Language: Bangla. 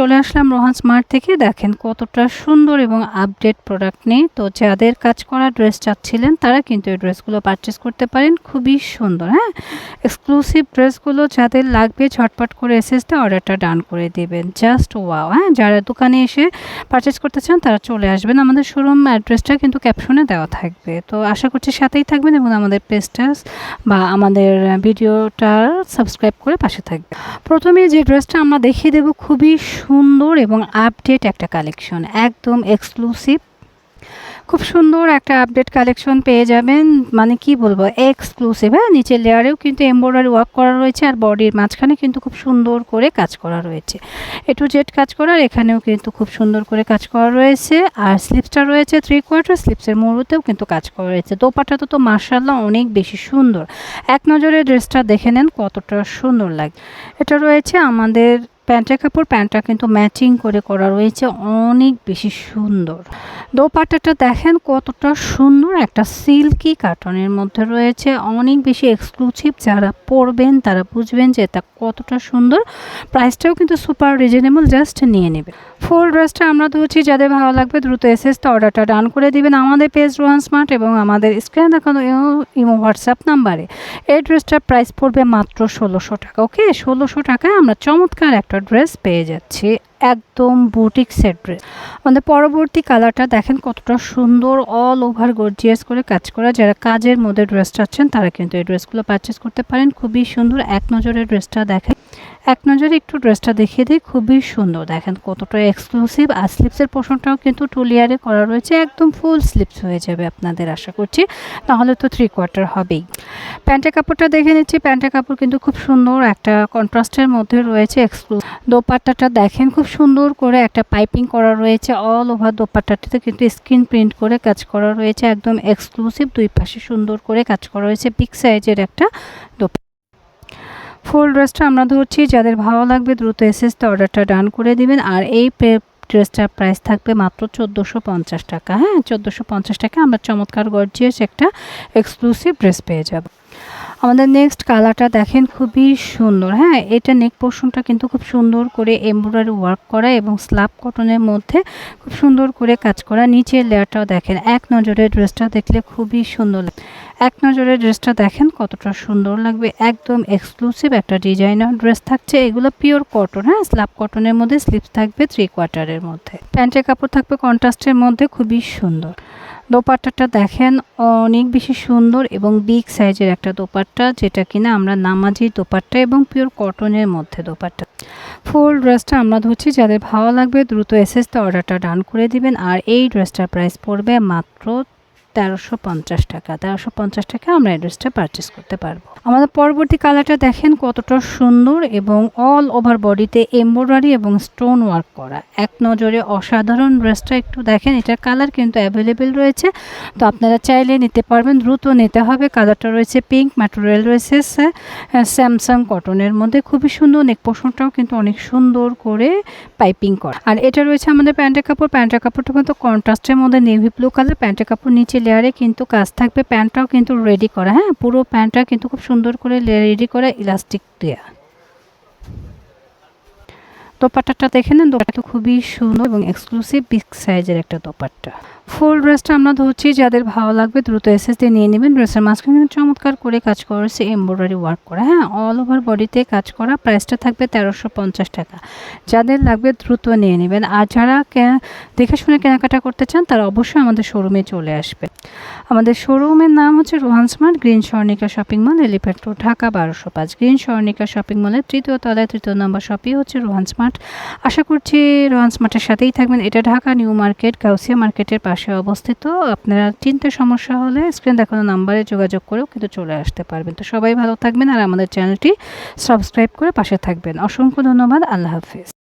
চলে আসলাম রোহান স্মার্ট থেকে। দেখেন কতটা সুন্দর এবং আপডেট প্রোডাক্ট নেই। তো যাদের কাজ করা ড্রেস চাচ্ছিলেন, তারা কিন্তু এই ড্রেসগুলো পারচেস করতে পারেন। খুবই সুন্দর হ্যাঁ? এক্সক্লুসিভ ড্রেসগুলো যাদের লাগবে, ঝটপট করে এসএসতে অর্ডারটা ডান করে দেবেন। জাস্ট ওয়াও হ্যাঁ? যারা দোকানে এসে পারচেস করতে চান, তারা চলে আসবেন। আমাদের শোরুম অ্যাড্রেসটা কিন্তু ক্যাপশনে দেওয়া থাকবে। তো আশা করছি সাথেই থাকবেন এবং আমাদের পেজটা বা আমাদের ভিডিওটা সাবস্ক্রাইব করে পাশে থাকবে প্রথমে যে ড্রেসটা আমরা দেখিয়ে দেবো, খুবই সুন্দর এবং আপডেট একটা কালেকশন একদম এক্সক্লুসিভ খুব সুন্দর একটা আপডেট কালেকশন পেয়ে যাবেন মানে কি বলব এক্সক্লুসিভ হ্যাঁ নিচের লেয়ারেও কিন্তু এমব্রয়ডারি ওয়ার্ক করা রয়েছে আর বডির মাঝখানে কিন্তু খুব সুন্দর করে কাজ করা রয়েছে। এ টু জেড কাজ করার, এখানেও কিন্তু খুব সুন্দর করে কাজ করা রয়েছে। আর স্লিপসটা রয়েছে থ্রি কোয়ার্টার স্লিপসের মুড়োতেও কিন্তু কাজ করা রয়েছে। দোপাটাটা তো তো মার্শাল্লাহ অনেক বেশি সুন্দর। এক নজরে ড্রেসটা দেখে নেন কতটা সুন্দর লাগে, এটা রয়েছে আমাদের প্যান্টের কাপড়, প্যান্টটা কিন্তু ম্যাচিং করে করা রয়েছে, অনেক বেশি সুন্দর। দোপাট্টাটা দেখেন কতটা সুন্দর, একটা সিল্কি কাটনের মধ্যে রয়েছে, অনেক বেশি এক্সক্লুসিভ যারা পরবেন তারা বুঝবেন যে এটা কতটা সুন্দর। প্রাইসটাও কিন্তু সুপার রিজনেবল জাস্ট নিয়ে নেবে ফুল ড্রেসটা আমরা ধরছি, যাদের ভালো লাগবে দ্রুত এসএস তো অর্ডারটা ডান করে দিবেন আমাদের পেজ রোহান স্মার্ট এবং আমাদের স্ক্রিনে দেখানো ইমো হোয়াটসঅ্যাপ নাম্বারে এই ড্রেসটার প্রাইস পড়বে মাত্র ষোলোশো টাকা ওকে ষোলোশো টাকায় আমরা চমৎকার একটা ড্রেস পেয়ে যাচ্ছি, একদম বুটিক সেট ড্রেস আমাদের পরবর্তী কালারটা দেখেন কতটা সুন্দর অল ওভার গর্জিয়াস করে কাজ করা। যারা কাজের মধ্যে ড্রেস চাচ্ছেন, তারা কিন্তু এই ড্রেসগুলো পারচেস করতে পারেন। খুবই সুন্দর, এক নজরে ড্রেসটা দেখেন। এক নজরে একটু ড্রেসটা দেখিয়ে দিই, খুবই সুন্দর। দেখেন কতটা এক্সক্লুসিভ আর স্লিপসের পোষণটাও কিন্তু টু লেয়ারে করা রয়েছে, একদম ফুল স্লিপস হয়ে যাবে আপনাদের আশা করছি। তাহলে তো থ্রি কোয়ার্টার হবেই। প্যান্টের কাপড়টা দেখে নিচ্ছি। প্যান্টের কাপড় কিন্তু খুব সুন্দর, একটা কন্ট্রাস্টের মধ্যে রয়েছে এক্সক্লুসিভ দোপাট্টাটা দেখেন খুব সুন্দর করে একটা পাইপিং করা রয়েছে অল ওভার দোপাট্টাটিতে কিন্তু স্ক্রিন প্রিন্ট করে কাজ করা রয়েছে, একদম এক্সক্লুসিভ দুই পাশে সুন্দর করে কাজ করা রয়েছে বিগ সাইজের একটা দোপাট্টা। ফুল ড্রেসটা আমরা ধরছি, যাদের ভালো লাগবে দ্রুত এসএসতে অর্ডারটা ডান করে দিবেন। আর এই ড্রেসটার প্রাইস থাকবে মাত্র চোদ্দোশো পঞ্চাশ টাকা। হ্যাঁ চোদ্দোশো পঞ্চাশ টাকা আমরা চমৎকার গর্জিয়াস একটা এক্সক্লুসিভ ড্রেস পেয়ে যাব। আমাদের নেক্সট কালারটা দেখেন খুবই সুন্দর হ্যাঁ? এটা নেক পোর্শনটা কিন্তু খুব সুন্দর করে এমব্রয়ডারি ওয়ার্ক করা এবং স্লাব কটনের মধ্যে খুব সুন্দর করে কাজ করা। নিচের লেয়ারটাও দেখেন, এক নজরে ড্রেসটা দেখলে খুবই সুন্দর এক নজরে ড্রেসটা দেখেন কতটা সুন্দর লাগবে। একদম এক্সক্লুসিভ একটা ডিজাইনার ড্রেস থাকছে, এগুলো পিওর কটন হ্যাঁ? স্লাব কটনের মধ্যে স্লিপস থাকবে থ্রি কোয়ার্টারের মধ্যে। প্যান্টের কাপড় থাকবে কন্ট্রাস্টের মধ্যে, খুবই সুন্দর। দোপাট্টাটা দেখেন, অনেক বেশি সুন্দর এবং বিগ সাইজের একটা দোপাট্টা, যেটা কিনা আমরা নামাজি দোপাট্টা এবং পিওর কটনের মধ্যে দোপাট্টা। ফুল ড্রেসটা আমরা ধরছি, যাদের ভালো লাগবে দ্রুত এসএসতে অর্ডারটা ডান করে দিবেন। আর এই ড্রেসটার প্রাইস পড়বে মাত্র তেরোশো পঞ্চাশ টাকা। তেরোশো পঞ্চাশ টাকা আমরা এই ড্রেসটা পারচেস করতে পারব। আমাদের পরবর্তী কালারটা দেখেন কতটা সুন্দর এবং অল ওভার বডিতে এমব্রয়ডারি এবং স্টোন ওয়ার্ক করা। এক নজরে অসাধারণ ড্রেসটা একটু দেখেন, এটার কালার কিন্তু অ্যাভেলেবেল রয়েছে। তো আপনারা চাইলে নিতে পারবেন, দ্রুত নিতে হবে। কালারটা রয়েছে পিঙ্ক ম্যাটেরিয়াল রয়েছে স্যামসাং কটনের মধ্যে। খুবই সুন্দর নেক পোষণটাও কিন্তু অনেক সুন্দর করে পাইপিং করা। আর এটা রয়েছে আমাদের প্যান্টের কাপড়। প্যান্টের কাপড়টা কিন্তু কন্ট্রাস্টের মধ্যে নেভি ব্লু কালার প্যান্টের কাপড় নিচে লেয়ারে কিন্তু কাজ থাকবে। প্যান্টটাও কিন্তু রেডি করা হ্যাঁ? পুরো প্যান্টটা কিন্তু খুব সুন্দর করে রেডি করা ইলাস্টিক দেওয়া দোপাট্টাটা দেখে নেন। দোপাট্টা খুবই সুন্দর এবং এক্সক্লুসিভ বিগ সাইজের একটা দোপাট্টা। ফুল ড্রেসটা আমরা ধরছি যাদের ভালো লাগবে দ্রুত এসএস দিয়ে নিয়ে নেবেন। ড্রেসের মাঝখানে কিন্তু চমৎকার করে কাজ করেছে এমব্রয়ডারি ওয়ার্ক করা। হ্যাঁ অল ওভার বডিতে কাজ করা। প্রাইসটা থাকবে তেরোশো পঞ্চাশ টাকা। যাদের লাগবে দ্রুত নিয়ে নেবেন। আর যারা দেখে শুনে কেনাকাটা করতে চান, তারা অবশ্যই আমাদের শোরুমে চলে আসবে। আমাদের শোরুমের নাম হচ্ছে Rohan smart green Swarnika shopping mall, elephant Dhaka বারোশো পাঁচ। গ্রিন স্বর্ণিকা শপিং মলের তৃতীয় তলায় তৃতীয় নম্বর শপই হচ্ছে রোহান স্মার্ট। আশা করছি রোহান স্মার্টের সাথেই থাকবেন। এটা ঢাকা নিউ মার্কেট, গাউসিয়া মার্কেটের পাশে অবস্থিত। আপনারা চিন্তা সমস্যা হলে স্ক্রিন দেখানো নাম্বারে যোগাযোগ করেও কিন্তু চলে আসতে পারবেন। তো সবাই ভালো থাকবেন আর আমাদের চ্যানেলটি সাবস্ক্রাইব করে পাশে থাকবেন। অসংখ্য ধন্যবাদ। আল্লাহ হাফিজ।